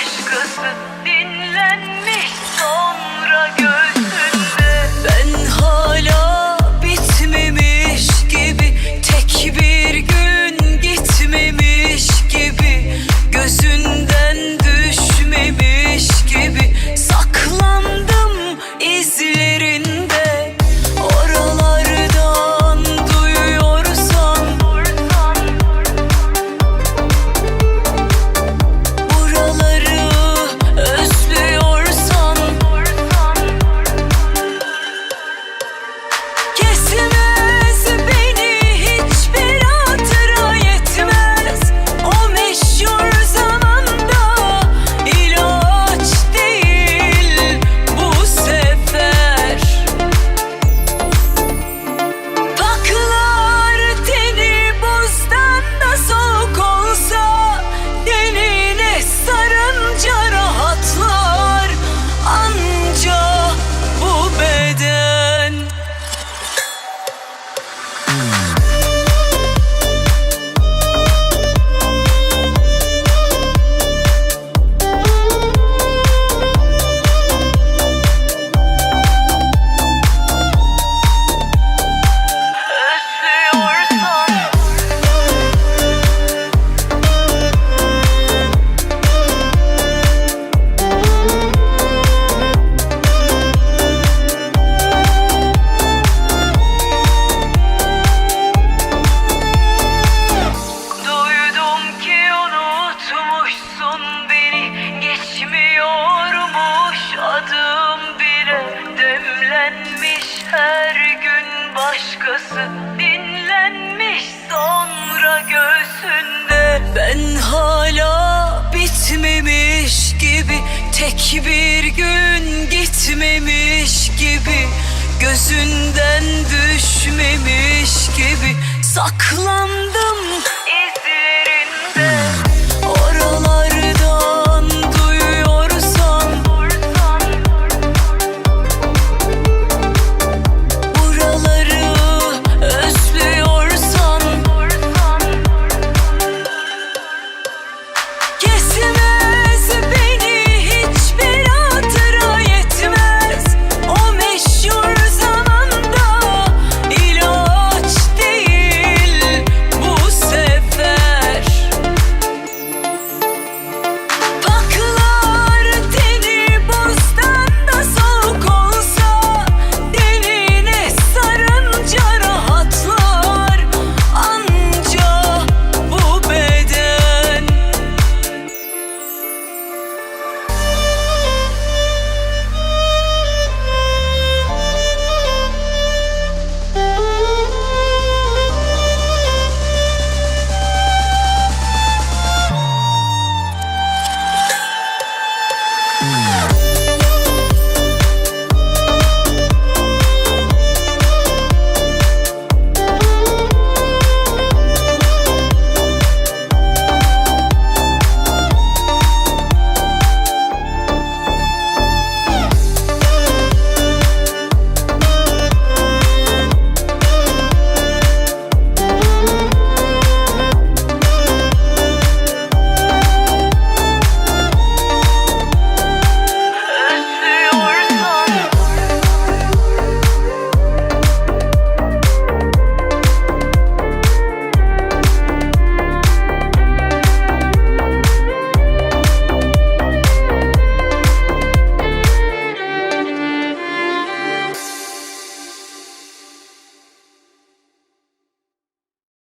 aşkısın dinlenmiş sonra gör. Her gün başkası dinlenmiş sonra göğsünde. Ben hala bitmemiş gibi Tek bir gün gitmemiş gibi Gözünden düşmemiş gibi Saklandım.